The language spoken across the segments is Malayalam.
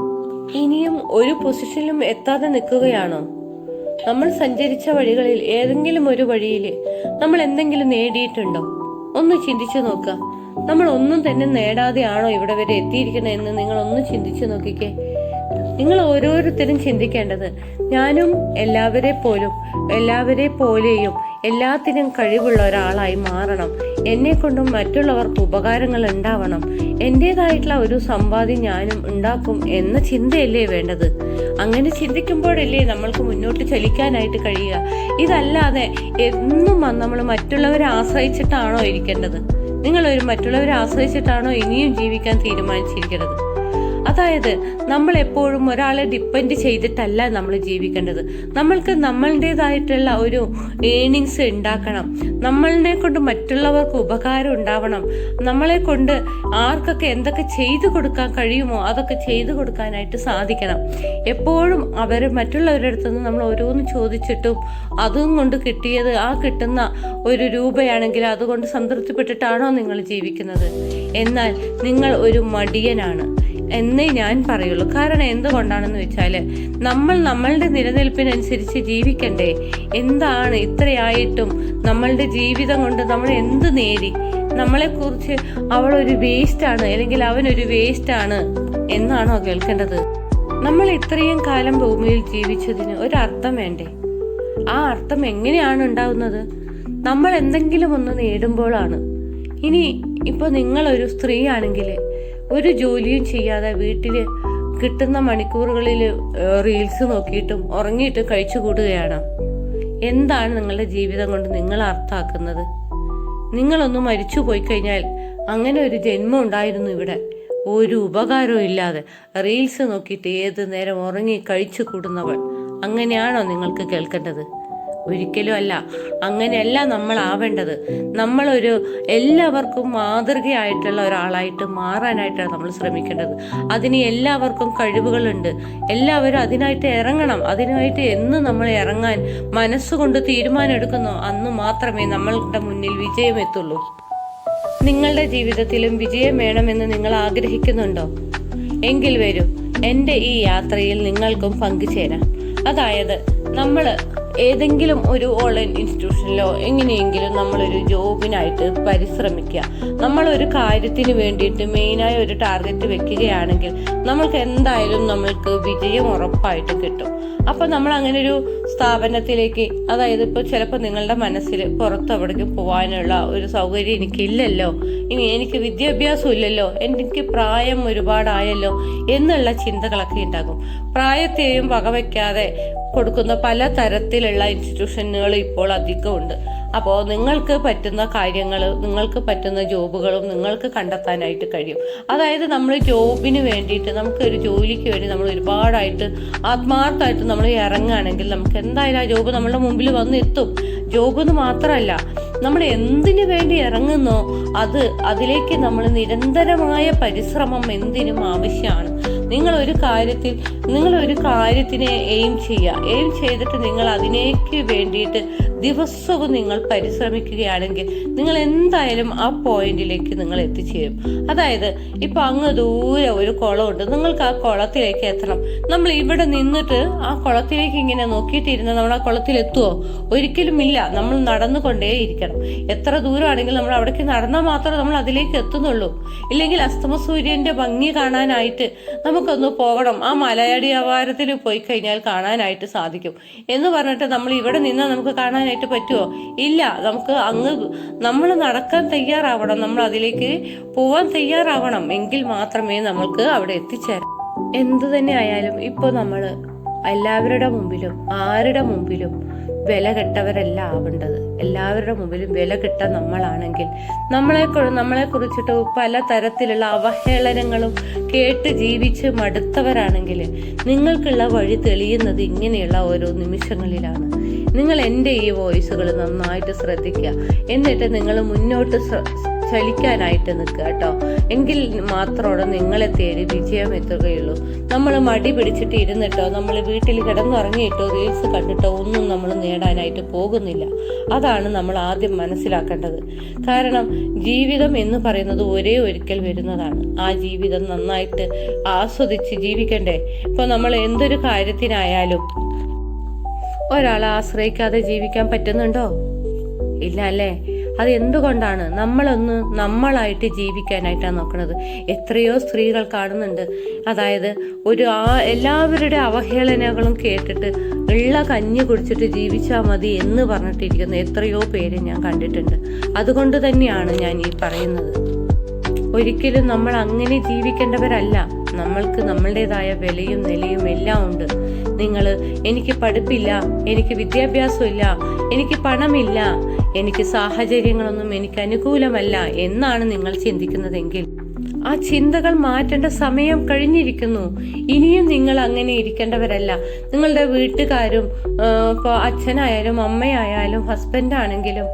ഇനിയും ഒരു പൊസിഷനിലും എത്താതെ നിൽക്കുകയാണോ? നമ്മൾ സഞ്ചരിച്ച വഴികളിൽ ഏതെങ്കിലും ഒരു വഴിയിൽ നമ്മൾ എന്തെങ്കിലും നേടിയിട്ടുണ്ടോ? ഒന്ന് ചിന്തിച്ചു നോക്കുക നമ്മൾ ഒന്നും തന്നെ നേടാതെയാണോ ഇവിടെ വരെ എത്തിയിരിക്കുന്നത് എന്ന് നിങ്ങൾ ഒന്ന് ചിന്തിച്ചു നോക്കിക്കേ. നിങ്ങൾ ഓരോരുത്തരും ചിന്തിക്കേണ്ടത് ഞാനും എല്ലാവരെ പോലും എല്ലാവരെ പോലെയും എല്ലാത്തിനും കഴിവുള്ള ഒരാളായി മാറണം. എന്നെ കൊണ്ടും മറ്റുള്ളവർക്ക് ഉപകാരങ്ങൾ ഉണ്ടാവണം. എന്റെതായിട്ടുള്ള ഒരു സമ്പാദ്യം ഞാനും ഉണ്ടാക്കും എന്ന ചിന്തയല്ലേ വേണ്ടത്? അങ്ങനെ ചിന്തിക്കുമ്പോഴല്ലേ നമ്മൾക്ക് മുന്നോട്ട് ചലിക്കാനായിട്ട് കഴിയുക. ഇതല്ലാതെ എന്നും നമ്മൾ മറ്റുള്ളവരെ ആശ്രയിച്ചിട്ടാണോ ഇരിക്കേണ്ടത്? നിങ്ങൾ ഒരു മറ്റുള്ളവരെ ആശ്രയിച്ചിട്ടാണോ ഇനിയും ജീവിക്കാൻ തീരുമാനിച്ചിരിക്കുന്നത് അതായത് നമ്മൾ എപ്പോഴും ഒരാളെ ഡിപ്പെൻഡ് ചെയ്തിട്ടല്ല നമ്മൾ ജീവിക്കേണ്ടത്. നമ്മൾക്ക് നമ്മളുടേതായിട്ടുള്ള ഒരു ഏണിങ്സ് ഉണ്ടാക്കണം. നമ്മളെ കൊണ്ട് മറ്റുള്ളവർക്ക് ഉപകാരം ഉണ്ടാവണം. നമ്മളെ കൊണ്ട് ആർക്കൊക്കെ എന്തൊക്കെ ചെയ്തു കൊടുക്കാൻ കഴിയുമോ അതൊക്കെ ചെയ്തു കൊടുക്കാനായിട്ട് സാധിക്കണം. എപ്പോഴും അവർ മറ്റുള്ളവരുടെ അടുത്ത് നിന്ന് നമ്മൾ ഓരോന്ന് ചോദിച്ചിട്ടും അതും കൊണ്ട് കിട്ടിയത് ആ കിട്ടുന്ന ഒരു രൂപയാണെങ്കിൽ അതുകൊണ്ട് സംതൃപ്തിപ്പെട്ടിട്ടാണോ നിങ്ങൾ ജീവിക്കുന്നത്? എന്നാൽ നിങ്ങൾ ഒരു മടിയനാണ്. എന്നേ ഞാൻ പറയുള്ളൂ. കാരണം എന്തുകൊണ്ടാണെന്ന് വെച്ചാൽ നമ്മൾ നമ്മളുടെ നിലനിൽപ്പിനനുസരിച്ച് ജീവിക്കണ്ടേ. എന്താണ് ഇത്രയായിട്ടും നമ്മളുടെ ജീവിതം കൊണ്ട് നമ്മൾ എന്ത് നേടി? നമ്മളെക്കുറിച്ച് അവൾ ഒരു വേസ്റ്റ് ആണ് അല്ലെങ്കിൽ അവനൊരു വേസ്റ്റാണ് എന്നാണോ കേൾക്കേണ്ടത്? നമ്മൾ ഇത്രയും കാലം ഭൂമിയിൽ ജീവിച്ചതിന് ഒരർത്ഥം വേണ്ടേ? ആ അർത്ഥം എങ്ങനെയാണ് ഉണ്ടാവുന്നത്? നമ്മൾ എന്തെങ്കിലും ഒന്ന് നേടുമ്പോഴാണ്. ഇനി ഇപ്പോൾ നിങ്ങളൊരു സ്ത്രീ ആണെങ്കിൽ ഒരു ജോലിയും ചെയ്യാതെ വീട്ടിൽ കിട്ടുന്ന മണിക്കൂറുകളിൽ റീൽസ് നോക്കിയിട്ടും ഉറങ്ങിയിട്ടും കഴിച്ചു കൂടുകയാണ്. എന്താണ് നിങ്ങളുടെ ജീവിതം കൊണ്ട് നിങ്ങൾ അർത്ഥാക്കുന്നത് നിങ്ങളൊന്ന് മരിച്ചു പോയി കഴിഞ്ഞാൽ അങ്ങനെ ഒരു ജന്മം ഉണ്ടായിരുന്നു ഇവിടെ. ഒരു ഉപകാരവും ഇല്ലാതെ റീൽസ് നോക്കിയിട്ട് ഏത് നേരം ഉറങ്ങി കഴിച്ചു കൂടുന്നവൾ. അങ്ങനെയാണോ നിങ്ങൾക്ക് കേൾക്കേണ്ടത്? ഒരിക്കലും അല്ല അങ്ങനെയല്ല നമ്മൾ ആവേണ്ടത് നമ്മളൊരു എല്ലാവർക്കും മാതൃകയായിട്ടുള്ള ഒരാളായിട്ട് മാറാനായിട്ടാണ് നമ്മൾ ശ്രമിക്കേണ്ടത്. അതിന് എല്ലാവർക്കും കഴിവുകളുണ്ട്. എല്ലാവരും അതിനായിട്ട് ഇറങ്ങണം. അതിനായിട്ട് എന്ന് നമ്മൾ ഇറങ്ങാൻ മനസ്സുകൊണ്ട് തീരുമാനം എടുക്കുന്നോ അന്ന് മാത്രമേ നമ്മളുടെ മുന്നിൽ വിജയം എത്തുള്ളൂ. നിങ്ങളുടെ ജീവിതത്തിലും വിജയം വേണമെന്ന് നിങ്ങൾ ആഗ്രഹിക്കുന്നുണ്ടോ? എങ്കിൽ വരൂ. എന്റെ ഈ യാത്രയിൽ നിങ്ങൾക്കും പങ്കുചേരാം. അതായത് നമ്മൾ ഏതെങ്കിലും ഒരു ഓൺലൈൻ ഇൻസ്റ്റിറ്റ്യൂഷനിലോ എങ്ങനെയെങ്കിലും നമ്മളൊരു ജോബിനായിട്ട് പരിശ്രമിക്കുക. നമ്മളൊരു കാര്യത്തിന് വേണ്ടിയിട്ട് മെയിനായ ഒരു ടാർഗറ്റ് വെക്കുകയാണെങ്കിൽ നമ്മൾക്ക് എന്തായാലും നമ്മൾക്ക് വിജയം ഉറപ്പായിട്ട് കിട്ടും. അപ്പോൾ നമ്മൾ അങ്ങനെ ഒരു സ്ഥാപനത്തിലേക്ക്. അതായത് ഇപ്പോൾ ചിലപ്പോൾ നിങ്ങളുടെ മനസ്സിൽ പുറത്ത് എവിടേക്കും പോകാനുള്ള ഒരു സൗകര്യം എനിക്കില്ലല്ലോ. ഇനി എനിക്ക് വിദ്യാഭ്യാസം ഇല്ലല്ലോ എനിക്ക് പ്രായം ഒരുപാടായല്ലോ എന്നുള്ള ചിന്തകളൊക്കെ ഉണ്ടാകും. പ്രായത്തെയും വകവയ്ക്കാതെ കൊടുക്കുന്ന പല തരത്തിലുള്ള ഇൻസ്റ്റിറ്റ്യൂഷനുകൾ ഇപ്പോൾ അധികമുണ്ട്. അപ്പോൾ നിങ്ങൾക്ക് പറ്റുന്ന കാര്യങ്ങൾ നിങ്ങൾക്ക് പറ്റുന്ന ജോബുകളും നിങ്ങൾക്ക് കണ്ടെത്താനായിട്ട് കഴിയും. അതായത് നമ്മൾ ജോബിന് വേണ്ടിയിട്ട് നമുക്കൊരു ജോലിക്ക് വേണ്ടി നമ്മൾ ഒരുപാടായിട്ട് ആത്മാർത്ഥമായിട്ട് നമ്മൾ ഇറങ്ങുകയാണെങ്കിൽ നമുക്ക് എന്തായാലും ആ ജോബ് നമ്മുടെ മുമ്പിൽ വന്നെത്തും. ജോബ് എന്ന് മാത്രമല്ല നമ്മൾ എന്തിനു വേണ്ടി ഇറങ്ങുന്നോ അത് അതിലേക്ക് നമ്മൾ നിരന്തരമായ പരിശ്രമം എന്തിനും ആവശ്യമാണ്. നിങ്ങൾ ഒരു കാര്യത്തിൽ നിങ്ങൾ ഒരു കാര്യത്തിനെ എയിം ചെയ്യുക. എയിം ചെയ്തിട്ട് നിങ്ങൾ അതിനേക്ക് വേണ്ടിയിട്ട് ദിവസവും നിങ്ങൾ പരിശ്രമിക്കുകയാണെങ്കിൽ നിങ്ങൾ എന്തായാലും ആ പോയിന്റിലേക്ക് നിങ്ങൾ എത്തിച്ചേരും. അതായത് ഇപ്പൊ അങ്ങ് ദൂരെ ഒരു കുളമുണ്ട്. നിങ്ങൾക്ക് ആ കുളത്തിലേക്ക് എത്തണം. നമ്മൾ ഇവിടെ നിന്നിട്ട് ആ കുളത്തിലേക്ക് ഇങ്ങനെ നോക്കിയിട്ടിരുന്ന നമ്മൾ ആ കുളത്തിൽ എത്തുമോ ഒരിക്കലും ഇല്ല. നമ്മൾ നടന്നുകൊണ്ടേ ഇരിക്കണം. എത്ര ദൂരമാണെങ്കിലും നമ്മൾ അവിടേക്ക് നടന്നാൽ മാത്രമേ നമ്മൾ അതിലേക്ക് എത്തുന്നുള്ളൂ. ഇല്ലെങ്കിൽ അസ്തമ സൂര്യന്റെ ഭംഗി കാണാനായിട്ട് നമുക്കൊന്ന് പോകണം. ആ മലയാടി അവാരത്തിൽ പോയി കഴിഞ്ഞാൽ കാണാനായിട്ട് സാധിക്കും. എന്ന് പറഞ്ഞിട്ട് നമ്മൾ ഇവിടെ നിന്നാൽ നമുക്ക് കാണാനായിട്ട് പറ്റുമോ ഇല്ല നമുക്ക് അങ്ങ് നമ്മൾ നടക്കാൻ തയ്യാറാവണം നമ്മൾ അതിലേക്ക് പോവാൻ തയ്യാറാവണം. എങ്കിൽ മാത്രമേ നമ്മൾക്ക് അവിടെ എത്തിച്ചേരാം എന്തു തന്നെ ആയാലും ഇപ്പോൾ നമ്മൾ എല്ലാവരുടെ മുമ്പിലും ആരുടെ മുമ്പിലും വില കെട്ടവരല്ല ആവേണ്ടത്. എല്ലാവരുടെ മുമ്പിലും വില കിട്ട നമ്മളാണെങ്കിൽ നമ്മളെ നമ്മളെ കുറിച്ചിട്ട് പല തരത്തിലുള്ള അവഹേളനങ്ങളും കേട്ട് ജീവിച്ച് മടുത്തവരാണെങ്കിൽ നിങ്ങൾക്കുള്ള വഴി തെളിയുന്നത് ഇങ്ങനെയുള്ള ഓരോ നിമിഷങ്ങളിലാണ്. നിങ്ങൾ എന്റെ ഈ വോയിസുകൾ നന്നായിട്ട് ശ്രദ്ധിക്കുക. എന്നിട്ട് നിങ്ങൾ മുന്നോട്ട് ചലിക്കാനായിട്ട് നിൽക്കുക കേട്ടോ. എങ്കിൽ മാത്രമാണ് നിങ്ങളെ തേടി വിജയം എത്തുകയുള്ളൂ. നമ്മൾ മടി പിടിച്ചിട്ട് ഇരുന്നിട്ടോ നമ്മൾ വീട്ടിൽ കിടന്നുറങ്ങിയിട്ടോ റീൽസ് കണ്ടിട്ടോ ഒന്നും നമ്മൾ നേടാനായിട്ട് പോകുന്നില്ല. അതാണ് നമ്മൾ ആദ്യം മനസ്സിലാക്കേണ്ടത്. കാരണം ജീവിതം എന്ന് പറയുന്നത് ഒരേ ഒരിക്കൽ വരുന്നതാണ്. ആ ജീവിതം നന്നായിട്ട് ആസ്വദിച്ച് ജീവിക്കണ്ടേ. ഇപ്പൊ നമ്മൾ എന്തൊരു കാര്യത്തിനായാലും ഒരാളെ ആശ്രയിക്കാതെ ജീവിക്കാൻ പറ്റുന്നുണ്ടോ? ഇല്ല അല്ലേ അത് എന്തുകൊണ്ടാണ്? നമ്മളൊന്ന് നമ്മളായിട്ട് ജീവിക്കാനായിട്ടാണ് നോക്കുന്നത് എത്രയോ സ്ത്രീകൾ കാണുന്നുണ്ട്. അതായത് ഒരു ആ എല്ലാവരുടെ അവഹേളനകളും കേട്ടിട്ട് ഉള്ള കഞ്ഞി കുടിച്ചിട്ട് ജീവിച്ചാൽ മതി എന്ന് പറഞ്ഞിട്ടിരിക്കുന്ന എത്രയോ പേര് ഞാൻ കണ്ടിട്ടുണ്ട്. അതുകൊണ്ട് തന്നെയാണ് ഞാൻ ഈ പറയുന്നത്. ഒരിക്കലും നമ്മൾ അങ്ങനെ ജീവിക്കേണ്ടവരല്ല. നമ്മൾക്ക് നമ്മളുടേതായ വിലയും നിലയും എല്ലാം ഉണ്ട്. നിങ്ങൾ എനിക്ക് പഠിപ്പില്ല എനിക്ക് വിദ്യാഭ്യാസമില്ല എനിക്ക് പണമില്ല എനിക്ക് സാഹചര്യങ്ങളൊന്നും എനിക്ക് അനുകൂലമല്ല എന്നാണ് നിങ്ങൾ ചിന്തിക്കുന്നതെങ്കിൽ ആ ചിന്തകൾ മാറ്റേണ്ട സമയം കഴിഞ്ഞിരിക്കുന്നു. ഇനിയും നിങ്ങൾ അങ്ങനെ ഇരിക്കേണ്ടവരല്ല. നിങ്ങളുടെ വീട്ടുകാരും ഇപ്പോൾ അച്ഛനായാലും അമ്മയായാലും ഹസ്ബൻഡാണെങ്കിലും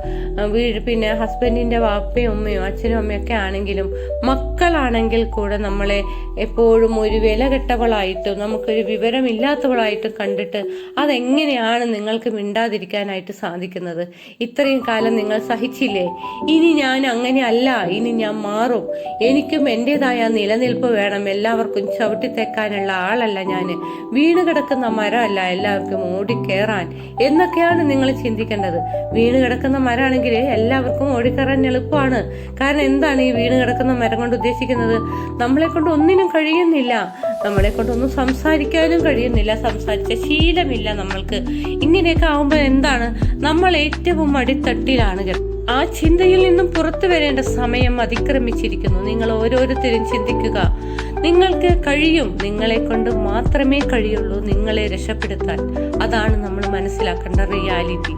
പിന്നെ ഹസ്ബൻഡിന്റെ വാപ്പയും അമ്മയും അച്ഛനും അമ്മയൊക്കെ ആണെങ്കിലും മക്കളാണെങ്കിൽ കൂടെ നമ്മളെ എപ്പോഴും ഒരു വില കെട്ടവളായിട്ടും നമുക്കൊരു വിവരമില്ലാത്തവളായിട്ടും കണ്ടിട്ട് അതെങ്ങനെയാണ് നിങ്ങൾക്ക് മിണ്ടാതിരിക്കാനായിട്ട് സാധിക്കുന്നത്? ഇത്രയും കാലം നിങ്ങൾ സഹിച്ചില്ലേ? ഇനി ഞാൻ അങ്ങനെയല്ല. ഇനി ഞാൻ മാറും. എനിക്കും എന്റെതായ നിലനിൽപ്പ് വേണം. എല്ലാവർക്കും ചവിട്ടിത്തേക്കാനുള്ള ആളല്ല ഞാൻ വീണ് കിടക്കുന്ന മരമല്ല എല്ലാവർക്കും ഓടിക്കേറാൻ എന്നൊക്കെയാണ് നിങ്ങൾ ചിന്തിക്കേണ്ടത്. വീണ് കിടക്കുന്ന മരമാണെങ്കിൽ എല്ലാവർക്കും ഓടിക്കേറാൻ എളുപ്പമാണ്. കാരണം എന്താണ് ഈ വീണ് കിടക്കുന്ന മരം കൊണ്ട് ഉദ്ദേശിക്കുന്നത്? നമ്മളെ കൊണ്ട് ഒന്നിനും കഴിയുന്നില്ല. നമ്മളെ കൊണ്ടൊന്നും സംസാരിക്കാനും കഴിയുന്നില്ല. സംസാരിച്ച ശീലമില്ല നമ്മൾക്ക്. ഇങ്ങനെയൊക്കെ ആവുമ്പോൾ എന്താണ്? നമ്മൾ ഏറ്റവും അടിത്തട്ടിലാണ് കിടക്കുന്നത്. ആ ചിന്തയിൽ നിന്നും പുറത്തു വരേണ്ട സമയം അതിക്രമിച്ചിരിക്കുന്നു. നിങ്ങൾ ഓരോരുത്തരും ചിന്തിക്കുക. നിങ്ങൾക്ക് കഴിയും. നിങ്ങളെ കൊണ്ട് മാത്രമേ കഴിയുള്ളൂ നിങ്ങളെ രക്ഷപ്പെടുത്താൻ. അതാണ് നമ്മൾ മനസ്സിലാക്കേണ്ട റിയാലിറ്റി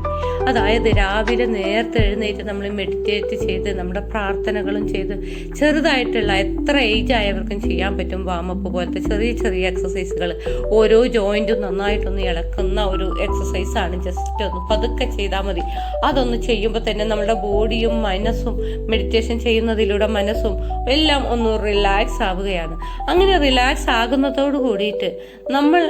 അതായത് രാവിലെ നേരത്തെ എഴുന്നേറ്റ് നമ്മൾ മെഡിറ്റേറ്റ് ചെയ്ത് നമ്മുടെ പ്രാർത്ഥനകളും ചെയ്ത് ചെറുതായിട്ടുള്ള എത്ര ഏജ് ആയവർക്കും ചെയ്യാൻ പറ്റും വാമപ്പ് പോലത്തെ ചെറിയ ചെറിയ എക്സസൈസുകൾ ഓരോ ജോയിന്റും നന്നായിട്ടൊന്ന് ഇളക്കുന്ന ഒരു എക്സസൈസാണ് ജസ്റ്റ് ഒന്ന് പതുക്കെ ചെയ്താൽ മതി. അതൊന്ന് ചെയ്യുമ്പോൾ തന്നെ നമ്മുടെ ബോഡിയും മനസ്സും മെഡിറ്റേഷൻ ചെയ്യുന്നതിലൂടെ മനസ്സും എല്ലാം ഒന്ന് റിലാക്സ് ആവുകയാണ്. അങ്ങനെ റിലാക്സ് ആകുന്നതോട് കൂടിയിട്ട് നമ്മൾ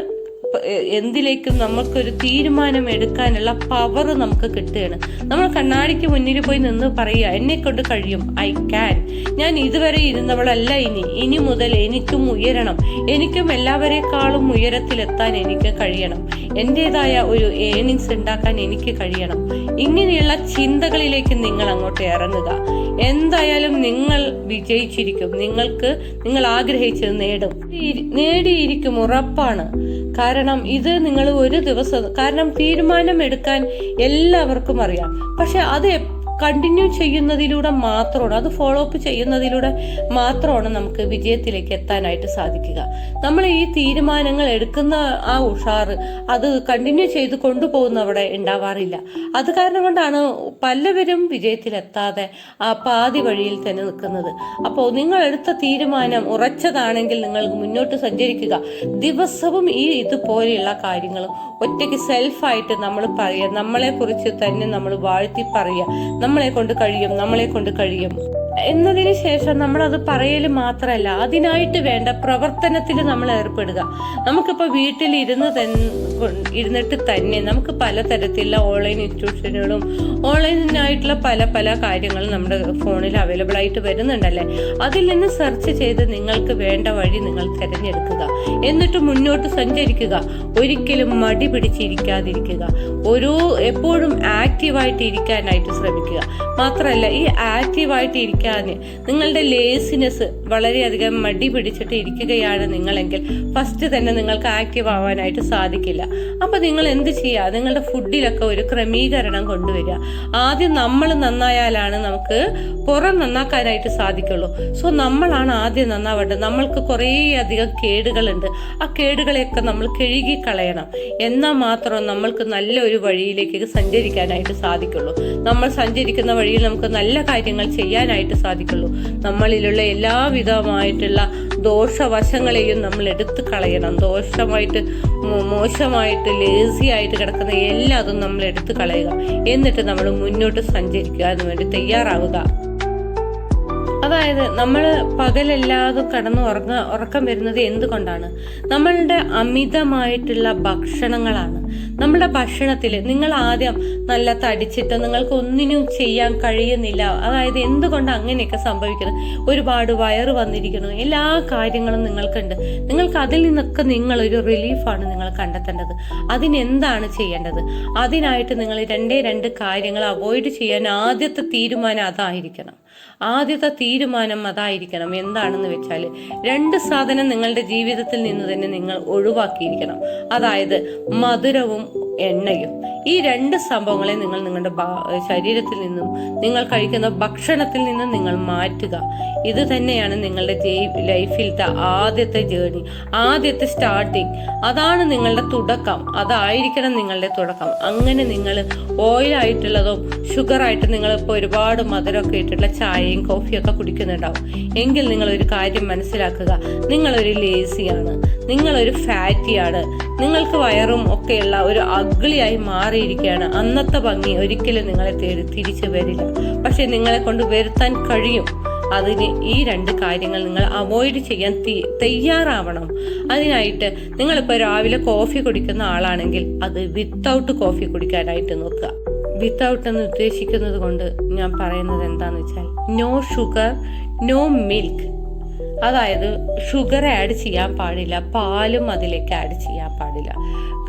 എന്തിലേക്കും നമുക്കൊരു തീരുമാനം എടുക്കാനുള്ള പവർ നമുക്ക് കിട്ടുകയാണ്. നമ്മൾ കണ്ണാടിക്ക് മുന്നിൽ പോയി നിന്ന് പറയുക എന്നെ കൊണ്ട് കഴിയും. ഐ ക്യാൻ ഞാൻ ഇതുവരെ ഇരുന്നവളല്ല ഇനി. ഇനി മുതൽ എനിക്കും ഉയരണം. എനിക്കും എല്ലാവരെക്കാളും ഉയരത്തിലെത്താൻ എനിക്ക് കഴിയണം. എന്റെതായ ഒരു ഏണിങ്സ് ഉണ്ടാക്കാൻ എനിക്ക് കഴിയണം. ഇങ്ങനെയുള്ള ചിന്തകളിലേക്ക് നിങ്ങൾ അങ്ങോട്ട് ഇറങ്ങുക. എന്തായാലും നിങ്ങൾ വിജയിച്ചിരിക്കും. നിങ്ങൾക്ക് നിങ്ങൾ ആഗ്രഹിച്ചത് നേടും നേടിയിരിക്കും ഉറപ്പാണ്. കാരണം ഇത് നിങ്ങൾ ഒരു ദിവസം കാരണം തീരുമാനം എടുക്കാൻ എല്ലാവർക്കും അറിയാം. പക്ഷെ അത് കണ്ടിന്യൂ ചെയ്യുന്നതിലൂടെ മാത്രമാണ് അത് ഫോളോ അപ്പ് ചെയ്യുന്നതിലൂടെ മാത്രമാണ് നമുക്ക് വിജയത്തിലേക്ക് എത്താനായിട്ട് സാധിക്കുക. നമ്മൾ ഈ തീരുമാനങ്ങൾ എടുക്കുന്ന ആ ഉഷാറ് അത് കണ്ടിന്യൂ ചെയ്ത് കൊണ്ടുപോകുന്നവിടെ ഉണ്ടാവാറില്ല. അത് കാരണം കൊണ്ടാണ് പലവരും വിജയത്തിലെത്താതെ ആ പാതി വഴിയിൽ തന്നെ നിൽക്കുന്നത്. അപ്പോൾ നിങ്ങൾ എടുത്ത തീരുമാനം ഉറച്ചതാണെങ്കിൽ നിങ്ങൾ മുന്നോട്ട് സഞ്ചരിക്കുക. ദിവസവും ഈ ഇതുപോലെയുള്ള കാര്യങ്ങളും ഒറ്റയ്ക്ക് സെൽഫായിട്ട് നമ്മൾ പറയുക. നമ്മളെ കുറിച്ച് തന്നെ നമ്മൾ വാഴ്ത്തി പറയുക. നമ്മളെ കൊണ്ട് കഴിയും. നമ്മളെ കൊണ്ട് കഴിയും. എന്നതിന് ശേഷം നമ്മൾ അത് പറയൽ മാത്രമല്ല അതിനായിട്ട് വേണ്ട പ്രവർത്തനത്തിൽ നമ്മൾ ഏർപ്പെടുക. നമുക്കിപ്പോൾ വീട്ടിൽ ഇരുന്ന് ഇരുന്നിട്ട് തന്നെ നമുക്ക് പലതരത്തിലുള്ള ഓൺലൈൻ ഇൻസ്റ്റിറ്റ്യൂഷനുകളും ഓൺലൈനായിട്ടുള്ള പല പല കാര്യങ്ങളും നമ്മുടെ ഫോണിൽ അവൈലബിൾ ആയിട്ട് വരുന്നുണ്ടല്ലേ? അതിൽ നിന്ന് സെർച്ച് ചെയ്ത് നിങ്ങൾക്ക് വേണ്ട വഴി നിങ്ങൾ തിരഞ്ഞെടുക്കുക. എന്നിട്ട് മുന്നോട്ട് സഞ്ചരിക്കുക. ഒരിക്കലും മടി പിടിച്ചിരിക്കാതിരിക്കുക. ഓരോ എപ്പോഴും ആക്റ്റീവായിട്ട് ഇരിക്കാനായിട്ട് ശ്രമിക്കുക. മാത്രമല്ല ഈ ആക്റ്റീവായിട്ട് ഇരിക്കാൻ നിങ്ങളുടെ ലേസിനെസ് വളരെയധികം മടി പിടിച്ചിട്ട് ഇരിക്കുകയാണ് നിങ്ങളെങ്കിൽ. ഫസ്റ്റ് തന്നെ നിങ്ങൾക്ക് ആക്റ്റീവ് ആവാനായിട്ട് സാധിക്കില്ല. അപ്പോൾ നിങ്ങൾ എന്ത് ചെയ്യുക നിങ്ങളുടെ ഫുഡിലൊക്കെ ഒരു ക്രമീകരണം കൊണ്ടുവരിക. ആദ്യം നമ്മൾ നന്നായാലാണ് നമുക്ക് പുറം നന്നാക്കാനായിട്ട് സാധിക്കുള്ളൂ. സോ നമ്മളാണ് ആദ്യം നന്നാവേണ്ടത്. നമ്മൾക്ക് കുറേ അധികം കേടുകളുണ്ട്. ആ കേടുകളെയൊക്കെ നമ്മൾ കഴുകി കളയണം എന്നാൽ മാത്രം നമ്മൾക്ക് നല്ല ഒരു വഴിയിലേക്ക് സഞ്ചരിക്കാനായിട്ട് സാധിക്കുള്ളൂ. നമ്മൾ സഞ്ചരിക്കുന്ന വഴിയിൽ നമുക്ക് നല്ല കാര്യങ്ങൾ ചെയ്യാനായിട്ട് സാധിക്കുള്ളൂ. നമ്മളിലുള്ള എല്ലാവിധമായിട്ടുള്ള ദോഷവശങ്ങളെയും നമ്മൾ എടുത്തു കളയണം. ദോഷമായിട്ട് മോശമായിട്ട് ലേസി ആയിട്ട് കിടക്കുന്ന എല്ലാതും നമ്മൾ എടുത്തു കളയുക. എന്നിട്ട് നമ്മൾ മുന്നോട്ട് സഞ്ചരിക്കുക അതിനു വേണ്ടി തയ്യാറാവുക. അതായത് നമ്മൾ പകലെല്ലാതും കടന്ന് ഉറങ്ങ ഉറക്കം വരുന്നത് എന്തുകൊണ്ടാണ്? നമ്മളുടെ അമിതമായിട്ടുള്ള ഭക്ഷണങ്ങളാണ്. നമ്മുടെ ഭക്ഷണത്തിൽ നിങ്ങൾ ആദ്യം നല്ല തടിച്ചിട്ട് നിങ്ങൾക്ക് ഒന്നിനും ചെയ്യാൻ കഴിയുന്നില്ല. അതായത് എന്തുകൊണ്ട് അങ്ങനെയൊക്കെ സംഭവിക്കുന്നത്? ഒരുപാട് വയറ് വന്നിരിക്കുന്നു. എല്ലാ കാര്യങ്ങളും നിങ്ങൾക്കുണ്ട്. നിങ്ങൾക്ക് അതിൽ നിന്നൊക്കെ നിങ്ങൾ ഒരു റിലീഫാണ് നിങ്ങൾ കണ്ടെത്തേണ്ടത്. അതിനെന്താണ് ചെയ്യേണ്ടത്? അതിനായിട്ട് നിങ്ങൾ രണ്ടേ രണ്ട് കാര്യങ്ങൾ അവോയ്ഡ് ചെയ്യാൻ ആദ്യത്തെ തീരുമാനം അതായിരിക്കണം. ആദ്യത്തെ തീരുമാനം അതായിരിക്കണം. എന്താണെന്ന് വെച്ചാൽ രണ്ട് സാധനം നിങ്ങളുടെ ജീവിതത്തിൽ നിന്ന് തന്നെ നിങ്ങൾ ഒഴിവാക്കിയിരിക്കണം. അതായത് മധുരവും എണ്ണയും. ഈ രണ്ട് സംഭവങ്ങളെ നിങ്ങൾ നിങ്ങളുടെ ശരീരത്തിൽ നിന്നും നിങ്ങൾ കഴിക്കുന്ന ഭക്ഷണത്തിൽ നിന്നും നിങ്ങൾ മാറ്റുക. ഇത് തന്നെയാണ് നിങ്ങളുടെ ലൈഫിലത്തെ ആദ്യത്തെ ജേണി ആദ്യത്തെ സ്റ്റാർട്ടിങ്. അതാണ് നിങ്ങളുടെ തുടക്കം. അതായിരിക്കണം നിങ്ങളുടെ തുടക്കം. അങ്ങനെ നിങ്ങൾ ഓയിലായിട്ടുള്ളതും നിങ്ങൾ ഇപ്പോൾ ഒരുപാട് മധുരമൊക്കെ ഇട്ടിട്ടുള്ള ചായയും കോഫിയൊക്കെ കുടിക്കുന്നുണ്ടാവും. എങ്കിൽ നിങ്ങൾ ഒരു കാര്യം മനസ്സിലാക്കുക. നിങ്ങളൊരു ലേസിയാണ് നിങ്ങളൊരു ഫാറ്റിയാണ് നിങ്ങൾക്ക് വയറും ഒക്കെയുള്ള ഒരു അഗ്ലിയായി മാറിയിരിക്കുകയാണ്. അന്നത്തെ ഭംഗി ഒരിക്കലും നിങ്ങളെ തേടി തിരിച്ചു വരില്ല. പക്ഷെ നിങ്ങളെ കൊണ്ട് വരുത്താൻ കഴിയും. അതിന് ഈ രണ്ട് കാര്യങ്ങൾ നിങ്ങൾ അവോയ്ഡ് ചെയ്യാൻ തയ്യാറാവണം. അതിനായിട്ട് നിങ്ങളിപ്പോൾ രാവിലെ കോഫി കുടിക്കുന്ന ആളാണെങ്കിൽ അത് വിത്തൗട്ട് കോഫി കുടിക്കാനായിട്ട് നോക്കുക. വിത്തൗട്ട് എന്ന് ഉദ്ദേശിക്കുന്നത് കൊണ്ട് ഞാൻ പറയുന്നത് എന്താന്ന് വെച്ചാൽ നോ ഷുഗർ നോ മിൽക്ക് അതായത് ഷുഗർ ആഡ് ചെയ്യാൻ പാടില്ല. പാലും അതിലേക്ക് ആഡ് ചെയ്യാൻ പാടില്ല.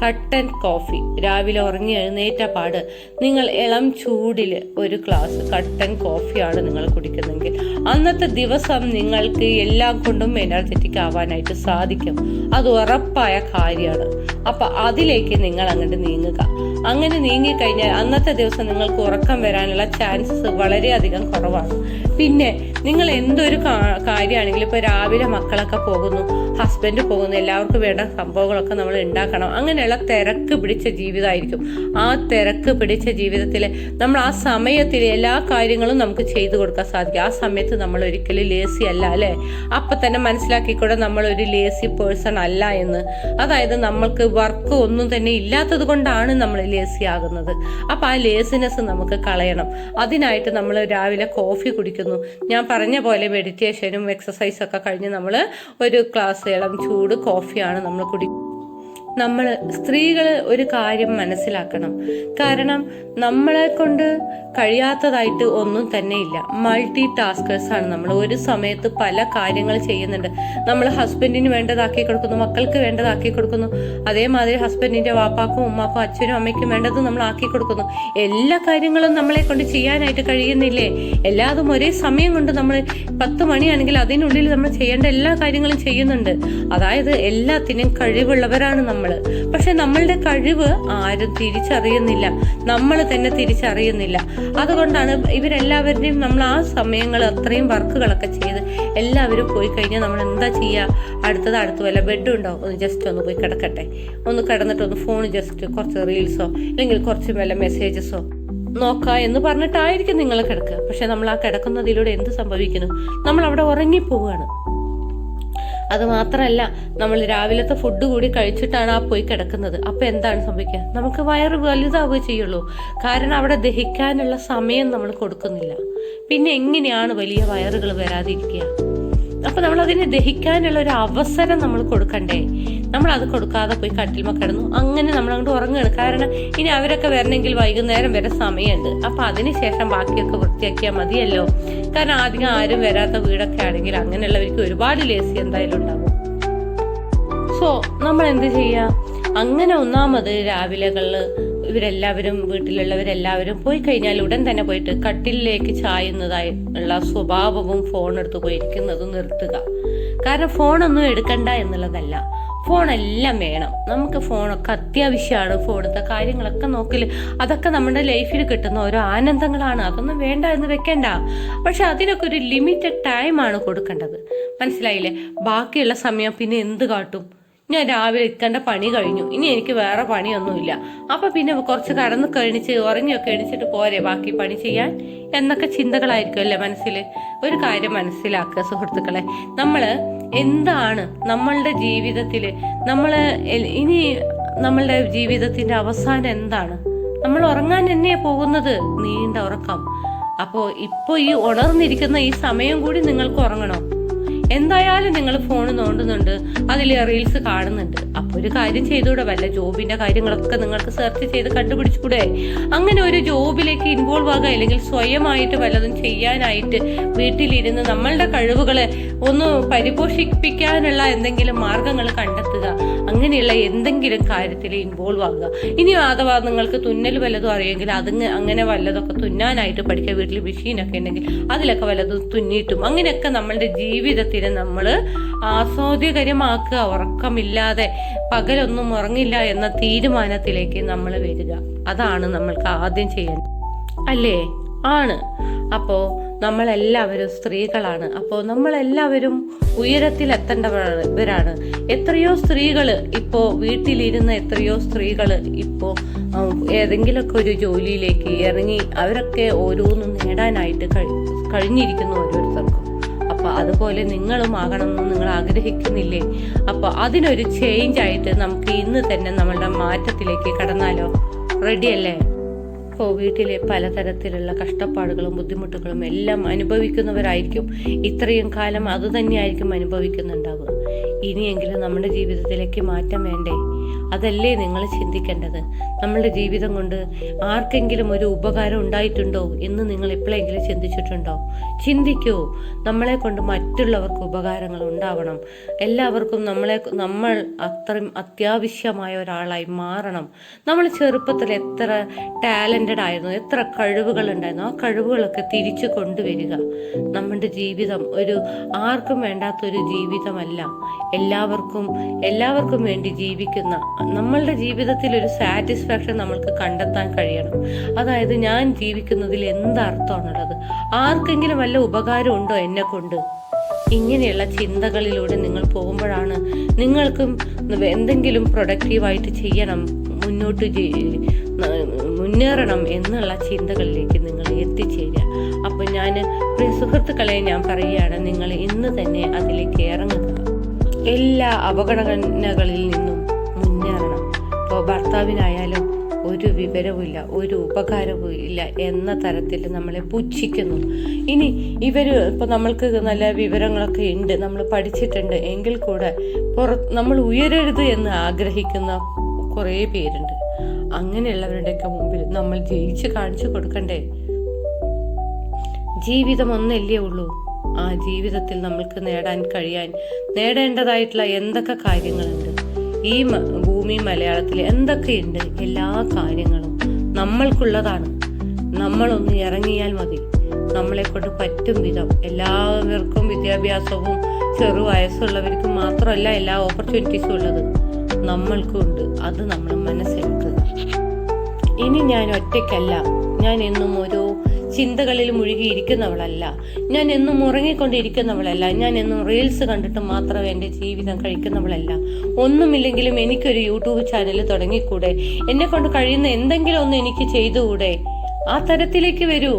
കട്ടൻ കോഫി. രാവിലെ ഉറങ്ങി എഴുന്നേറ്റ പാട്. നിങ്ങൾ ഇളം ചൂടിൽ ഒരു ഗ്ലാസ് കട്ടൻ കോഫിയാണ് നിങ്ങൾ കുടിക്കുന്നെങ്കിൽ അന്നത്തെ ദിവസം നിങ്ങൾക്ക് എല്ലാം കൊണ്ടും എനർജറ്റിക് ആവാനായിട്ട് സാധിക്കും. അത് ഉറപ്പായ കാര്യമാണ്. അപ്പം അതിലേക്ക് നിങ്ങൾ അങ്ങോട്ട് നീങ്ങുക. അങ്ങനെ നീങ്ങിക്കഴിഞ്ഞാൽ അന്നത്തെ ദിവസം നിങ്ങൾക്ക് ഉറക്കം വരാനുള്ള ചാൻസസ് വളരെയധികം കുറവാണ്. പിന്നെ നിങ്ങൾ എന്തൊരു കാര്യമാണെങ്കിലും ഇപ്പോൾ രാവിലെ മക്കളൊക്കെ പോകുന്നു ഹസ്ബൻഡ് പോകുന്നു എല്ലാവർക്കും വേണ്ട സംഭവങ്ങളൊക്കെ നമ്മൾ ഉണ്ടാക്കണം. അങ്ങനെയുള്ള തിരക്ക് പിടിച്ച ജീവിതമായിരിക്കും. ആ തിരക്ക് പിടിച്ച ജീവിതത്തിൽ നമ്മൾ ആ സമയത്തിൽ എല്ലാ കാര്യങ്ങളും നമുക്ക് ചെയ്തു കൊടുക്കാൻ സാധിക്കും. ആ സമയത്ത് നമ്മൾ ഒരിക്കലും ലേസി അല്ല അല്ലേ? അപ്പം തന്നെ മനസ്സിലാക്കിക്കൂടെ നമ്മൾ ഒരു ലേസി പേഴ്സൺ അല്ല എന്ന്. അതായത് നമ്മൾക്ക് വർക്ക് ഒന്നും തന്നെ ഇല്ലാത്തത് കൊണ്ടാണ് നമ്മൾ ലേസി ആകുന്നത്. അപ്പം ആ ലേസിനെസ് നമുക്ക് കളയണം. അതിനായിട്ട് നമ്മൾ രാവിലെ കോഫി കുടിക്കുന്നു. ഞാൻ പറഞ്ഞ പോലെ മെഡിറ്റേഷനും എക്സസൈസും ഒക്കെ കഴിഞ്ഞ് നമ്മൾ ഒരു ക്ലാസ് ഇളം ചൂട് കോഫിയാണ് നമ്മൾ കുടി നമ്മൾ സ്ത്രീകൾ ഒരു കാര്യം മനസ്സിലാക്കണം. കാരണം നമ്മളെ കൊണ്ട് കഴിയാത്തതായിട്ട് ഒന്നും തന്നെ ഇല്ല. മൾട്ടി ടാസ്കേഴ്സ് ആണ് നമ്മൾ ഒരു സമയത്ത് പല കാര്യങ്ങൾ ചെയ്യുന്നുണ്ട്. നമ്മൾ ഹസ്ബൻഡിന് വേണ്ടതാക്കി കൊടുക്കുന്നു മക്കൾക്ക് വേണ്ടതാക്കി കൊടുക്കുന്നു. അതേമാതിരി ഹസ്ബൻഡിന്റെ വാപ്പാക്കും ഉമ്മാക്കും അച്ഛനും അമ്മയ്ക്കും വേണ്ടത് നമ്മൾ ആക്കി കൊടുക്കുന്നു. എല്ലാ കാര്യങ്ങളും നമ്മളെ കൊണ്ട് ചെയ്യാനായിട്ട് കഴിയുന്നില്ലേ? എല്ലാതും ഒരേ സമയം കൊണ്ട് നമ്മൾ പത്ത് മണിയാണെങ്കിൽ അതിനുള്ളിൽ നമ്മൾ ചെയ്യേണ്ട എല്ലാ കാര്യങ്ങളും ചെയ്യുന്നുണ്ട്. അതായത് എല്ലാത്തിനും കഴിവുള്ളവരാണ് നമ്മൾ പക്ഷെ നമ്മളുടെ കഴിവ് ആരും തിരിച്ചറിയുന്നില്ല. നമ്മൾ തന്നെ തിരിച്ചറിയുന്നില്ല. അതുകൊണ്ടാണ് ഇവരെല്ലാവരുടെയും നമ്മൾ ആ സമയങ്ങൾ അത്രയും വർക്കുകളൊക്കെ ചെയ്ത് എല്ലാവരും പോയി കഴിഞ്ഞാൽ നമ്മൾ എന്താ ചെയ്യുക അടുത്തത് അടുത്ത് വല്ല ബെഡ് ഉണ്ടോ ഒന്ന് ജസ്റ്റ് ഒന്ന് പോയി കിടക്കട്ടെ. ഒന്ന് കിടന്നിട്ട് ഒന്ന് ഫോൺ ജസ്റ്റ് കുറച്ച് റീൽസോ അല്ലെങ്കിൽ കുറച്ച് വല്ല മെസ്സേജസോ നോക്ക എന്ന് പറഞ്ഞിട്ടായിരിക്കും നിങ്ങൾ കിടക്കുക. പക്ഷെ നമ്മൾ ആ കിടക്കുന്നതിലൂടെ എന്ത് സംഭവിക്കുന്നു? നമ്മൾ അവിടെ ഉറങ്ങിപ്പോവുകയാണ് അത് മാത്രമല്ല നമ്മൾ രാവിലത്തെ ഫുഡ് കൂടി കഴിച്ചിട്ടാണ് ആ പോയി കിടക്കുന്നത്. അപ്പൊ എന്താണ് സംഭവിക്കുക? നമുക്ക് വയറ് വലുതാവുക ചെയ്യുള്ളൂ. കാരണം അവിടെ ദഹിക്കാനുള്ള സമയം നമ്മൾ കൊടുക്കുന്നില്ല. പിന്നെ എങ്ങനെയാണ് വലിയ വയറുകൾ വരാതിരിക്കുക? അപ്പൊ നമ്മൾ അതിനെ ദഹിക്കാനുള്ള ഒരു അവസരം നമ്മൾ കൊടുക്കണ്ടേ? നമ്മൾ അത് കൊടുക്കാതെ പോയി കട്ടിൽമ കിടന്നു. അങ്ങനെ നമ്മൾ അങ്ങോട്ട് ഉറങ്ങുകയാണ്. കാരണം ഇനി അവരൊക്കെ വരണമെങ്കിൽ വൈകുന്നേരം വരെ സമയമുണ്ട്. അപ്പൊ അതിനുശേഷം ബാക്കിയൊക്കെ വൃത്തിയാക്കിയാൽ മതിയല്ലോ. കാരണം ആദ്യം ആരും വരാത്ത വീടൊക്കെ ആണെങ്കിൽ അങ്ങനെയുള്ളവർക്ക് ഒരുപാട് ലേസി എന്തായാലും ഉണ്ടാവും. സോ നമ്മൾ എന്ത് ചെയ്യാ അങ്ങനെ ഒന്നാമത് രാവിലെകളിൽ ഇവരെല്ലാവരും വീട്ടിലുള്ളവരെല്ലാവരും പോയി കഴിഞ്ഞാൽ ഉടൻ തന്നെ പോയിട്ട് കട്ടിലേക്ക് ചായുന്നതായി ഉള്ള സ്വഭാവവും ഫോൺ എടുത്ത് പോയിരിക്കുന്നതും നിർത്തുക. കാരണം ഫോണൊന്നും എടുക്കണ്ട എന്നുള്ളതല്ല. ഫോണെല്ലാം വേണം. നമുക്ക് ഫോണൊക്കെ അത്യാവശ്യമാണ്. ഫോണത്തെ കാര്യങ്ങളൊക്കെ നോക്കില്ല അതൊക്കെ നമ്മുടെ ലൈഫിൽ കിട്ടുന്ന ഓരോ ആനന്ദങ്ങളാണ്. അതൊന്നും വേണ്ട എന്ന് വെക്കണ്ട. പക്ഷെ അതിനൊക്കെ ഒരു ലിമിറ്റഡ് ടൈമാണ് കൊടുക്കേണ്ടത്. മനസ്സിലായില്ലേ? ബാക്കിയുള്ള സമയം പിന്നെ എന്ത് കാട്ടും? ഞാൻ രാവിലെ ഇക്കണ്ട പണി കഴിഞ്ഞു. ഇനി എനിക്ക് വേറെ പണിയൊന്നുമില്ല. അപ്പൊ പിന്നെ കുറച്ച് കടന്ന് കഴിച്ച് ഉറങ്ങിയൊക്കെ എണിച്ചിട്ട് പോരെ ബാക്കി പണി ചെയ്യാൻ? എന്നൊക്കെ ചിന്തകളായിരിക്കും അല്ലേ മനസ്സിൽ ഒരു കാര്യം മനസ്സിലാക്കുക സുഹൃത്തുക്കളെ. നമ്മൾ എന്താണ് നമ്മളുടെ ജീവിതത്തിൽ നമ്മൾ ഇനി നമ്മളുടെ ജീവിതത്തിന്റെ അവസാനം എന്താണ്? നമ്മൾ ഉറങ്ങാൻ തന്നെയാ പോകുന്നത്. നീണ്ട ഉറക്കം. അപ്പോ ഇപ്പൊ ഈ ഉണർന്നിരിക്കുന്ന ഈ സമയം കൂടി നിങ്ങൾക്ക് ഉറങ്ങണോ? എന്തായാലും നിങ്ങൾ ഫോൺ നോണ്ടുന്നുണ്ട്. അതിൽ റീൽസ് കാണുന്നുണ്ട്. അപ്പോൾ ഒരു കാര്യം ചെയ്തുകൂടെ വല്ല ജോബിന്റെ കാര്യങ്ങളൊക്കെ നിങ്ങൾക്ക് സെർച്ച് ചെയ്ത് കണ്ടുപിടിച്ചുകൂടെ? അങ്ങനെ ഒരു ജോബിലേക്ക് ഇൻവോൾവ് ആകുക അല്ലെങ്കിൽ സ്വയമായിട്ട് വല്ലതും ചെയ്യാനായിട്ട് വീട്ടിലിരുന്ന് നമ്മളുടെ കഴിവുകളെ ഒന്ന് പരിപോഷിപ്പിക്കാനുള്ള എന്തെങ്കിലും മാർഗങ്ങൾ കണ്ടെത്തുക. അങ്ങനെയുള്ള എന്തെങ്കിലും കാര്യത്തിൽ ഇൻവോൾവ് ആകുക. ഇനി അഥവാ നിങ്ങൾക്ക് തുന്നൽ വല്ലതും അറിയെങ്കിൽ അത് അങ്ങനെ വല്ലതൊക്കെ തുന്നാനായിട്ട് പഠിക്കുക വീട്ടിൽ മെഷീനൊക്കെ ഉണ്ടെങ്കിൽ അതിലൊക്കെ വല്ലതും തുന്നിയിട്ടും അങ്ങനെയൊക്കെ നമ്മളുടെ ജീവിതത്തിന് നമ്മൾ ആസ്വാദ്യകരമാക്കുക. ഉറക്കമില്ലാതെ പകലൊന്നും ഉറങ്ങില്ല എന്ന തീരുമാനത്തിലേക്ക് നമ്മൾ വരിക. അതാണ് നമ്മൾക്ക് ആദ്യം ചെയ്യേണ്ടത്. അല്ലേ? ആണ്. അപ്പോൾ നമ്മളെല്ലാവരും സ്ത്രീകളാണ്. അപ്പോൾ നമ്മളെല്ലാവരും ഉയരത്തിൽ എത്തേണ്ടവരാണ് എത്രയോ സ്ത്രീകൾ ഇപ്പോൾ വീട്ടിലിരുന്ന എത്രയോ സ്ത്രീകൾ ഇപ്പോൾ ഏതെങ്കിലുമൊക്കെ ഒരു ജോലിയിലേക്ക് ഇറങ്ങി അവരൊക്കെ ഓരോന്നും നേടാനായിട്ട് കഴി- കഴിഞ്ഞിരിക്കുന്നു ഓരോരുത്തർക്കും. അപ്പൊ അതുപോലെ നിങ്ങളും ആകണമെന്ന് നിങ്ങൾ ആഗ്രഹിക്കുന്നില്ലേ? അപ്പൊ അതിനൊരു ചേഞ്ച് ആയിട്ട് നമുക്ക് ഇന്ന് തന്നെ നമ്മളുടെ മാറ്റത്തിലേക്ക് കടന്നാലോ? റെഡിയല്ലേ ഇപ്പോൾ വീട്ടിലെ പലതരത്തിലുള്ള കഷ്ടപ്പാടുകളും ബുദ്ധിമുട്ടുകളും എല്ലാം അനുഭവിക്കുന്നവരായിരിക്കും. ഇത്രയും കാലം അതുതന്നെയായിരിക്കും അനുഭവിക്കുന്നുണ്ടാവുക. ഇനിയെങ്കിലും നമ്മുടെ ജീവിതത്തിലേക്ക് മാറ്റം വേണ്ടേ? അതല്ലേ നിങ്ങൾ ചിന്തിക്കേണ്ടത്? നമ്മളുടെ ജീവിതം കൊണ്ട് ആർക്കെങ്കിലും ഒരു ഉപകാരം ഉണ്ടായിട്ടുണ്ടോ എന്ന് നിങ്ങൾ എപ്പോഴെങ്കിലും ചിന്തിച്ചിട്ടുണ്ടോ? ചിന്തിക്കൂ. നമ്മളെ കൊണ്ട് മറ്റുള്ളവർക്ക് ഉപകാരങ്ങൾ ഉണ്ടാവണം. എല്ലാവർക്കും നമ്മളെ നമ്മൾ അത്രയും അത്യാവശ്യമായ ഒരാളായി മാറണം. നമ്മൾ ചെറുപ്പത്തിൽ എത്ര ടാലന്റഡ് ആയിരുന്നു എത്ര കഴിവുകൾ ഉണ്ടായിരുന്നു ആ കഴിവുകളൊക്കെ തിരിച്ചു കൊണ്ടുവരിക. നമ്മുടെ ജീവിതം ഒരു ആർക്കും വേണ്ടാത്തൊരു ജീവിതമല്ല. എല്ലാവർക്കും എല്ലാവർക്കും വേണ്ടി ജീവിക്കുന്ന നമ്മളുടെ ജീവിതത്തിൽ ഒരു സാറ്റിസ്ഫാക്ഷൻ നമ്മൾക്ക് കണ്ടെത്താൻ കഴിയണം. അതായത് ഞാൻ ജീവിക്കുന്നതിൽ എന്ത് അർത്ഥമാണുള്ളത് ആർക്കെങ്കിലും വല്ല ഉപകാരം ഉണ്ടോ എന്നെ കൊണ്ട് ഇങ്ങനെയുള്ള ചിന്തകളിലൂടെ നിങ്ങൾ പോകുമ്പോഴാണ് നിങ്ങൾക്കും എന്തെങ്കിലും പ്രൊഡക്റ്റീവായിട്ട് ചെയ്യണം മുന്നോട്ട് മുന്നേറണം എന്നുള്ള ചിന്തകളിലേക്ക് നിങ്ങൾ എത്തിച്ചേരുക. അപ്പോൾ ഞാൻ സുഹൃത്തുക്കളെ ഞാൻ പറയുകയാണ് നിങ്ങൾ ഇന്ന് തന്നെ അതിലേക്ക് ഇറങ്ങുക. എല്ലാ അവഗണനകളിൽ നിന്നും ഇപ്പോൾ ഭർത്താവിനായാലും ഒരു വിവരവുമില്ല ഒരു ഉപകാരവും ഇല്ല എന്ന തരത്തിൽ നമ്മളെ പുച്ഛിക്കുന്നു. ഇനി ഇവർ ഇപ്പോൾ നമ്മൾക്ക് നല്ല വിവരങ്ങളൊക്കെ ഉണ്ട് നമ്മൾ പഠിച്ചിട്ടുണ്ട് എങ്കിൽ കൂടെ പുറ നമ്മൾ ഉയരരുത് എന്ന് ആഗ്രഹിക്കുന്ന കുറേ പേരുണ്ട്. അങ്ങനെയുള്ളവരുടെയൊക്കെ മുമ്പിൽ നമ്മൾ ജയിച്ച് കാണിച്ചു കൊടുക്കണ്ടേ? ജീവിതം ഒന്നല്ലേ ഉള്ളൂ. ആ ജീവിതത്തിൽ നമ്മൾക്ക് നേടാൻ കഴിയാൻ നേടേണ്ടതായിട്ടുള്ള എന്തൊക്കെ കാര്യങ്ങളുണ്ട്? ഈ ഭൂമി മലയാളത്തിൽ എന്തൊക്കെയുണ്ട് എല്ലാ കാര്യങ്ങളും നമ്മൾക്കുള്ളതാണ്. നമ്മളൊന്ന് ഇറങ്ങിയാൽ മതി. നമ്മളെ കൊണ്ട് പറ്റും വിധം. എല്ലാവർക്കും വിദ്യാഭ്യാസവും ചെറു വയസ്സുള്ളവർക്കും മാത്രമല്ല എല്ലാ ഓപ്പർച്യൂണിറ്റീസും ഉള്ളത്. നമ്മൾക്കും ഉണ്ട്. അത് നമ്മൾ മനസ്സിലാക്കുക ഇനി ഞാൻ ഒറ്റയ്ക്കല്ല. ഞാൻ എന്നും ഓരോ ചിന്തകളിൽ മുഴുകിയിരിക്കുന്നവളല്ല ഞാൻ എന്നും ഉറങ്ങിക്കൊണ്ടിരിക്കുന്നവളല്ല. ഞാൻ എന്നും റീൽസ് കണ്ടിട്ട് മാത്രം എന്റെ ജീവിതം കഴിക്കുന്നവളല്ല. ഒന്നുമില്ലെങ്കിലും എനിക്കൊരു യൂട്യൂബ് ചാനൽ തുടങ്ങിക്കൂടെ? എന്നെ കൊണ്ട് കഴിയുന്ന എന്തെങ്കിലും ഒന്ന് എനിക്ക് ചെയ്തുകൂടെ? ആ തരത്തിലേക്ക് വരൂ.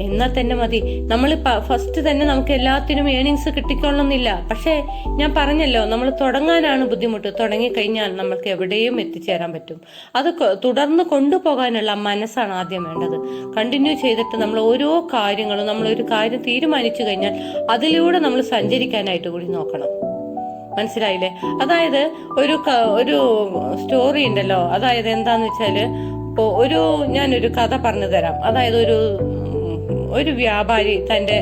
എന്നാൽ തന്നെ മതി. നമ്മൾ ഫസ്റ്റ് തന്നെ നമുക്ക് എല്ലാത്തിനും ഏണിങ്സ് കിട്ടിക്കൊള്ളുന്നില്ല. പക്ഷേ ഞാൻ പറഞ്ഞല്ലോ നമ്മൾ തുടങ്ങാനാണ് ബുദ്ധിമുട്ട്. തുടങ്ങിക്കഴിഞ്ഞാൽ നമ്മൾക്ക് എവിടെയും എത്തിച്ചേരാൻ പറ്റും. അത് തുടർന്ന് കൊണ്ടുപോകാനുള്ള മനസ്സാണ് ആദ്യം വേണ്ടത്. കണ്ടിന്യൂ ചെയ്തിട്ട് നമ്മൾ ഓരോ കാര്യങ്ങളും നമ്മൾ ഒരു കാര്യം തീരുമാനിച്ചു കഴിഞ്ഞാൽ അതിലൂടെ നമ്മൾ സഞ്ചരിക്കാനായിട്ട് കൂടി നോക്കണം. മനസ്സിലായില്ലേ? അതായത് ഒരു ഒരു സ്റ്റോറി ഉണ്ടല്ലോ. അതായത് എന്താന്ന് വെച്ചാൽ ഇപ്പോ ഒരു ഞാനൊരു കഥ പറഞ്ഞു തരാം. അതായത് ഒരു ഒരു വ്യാപാരി തന്റെ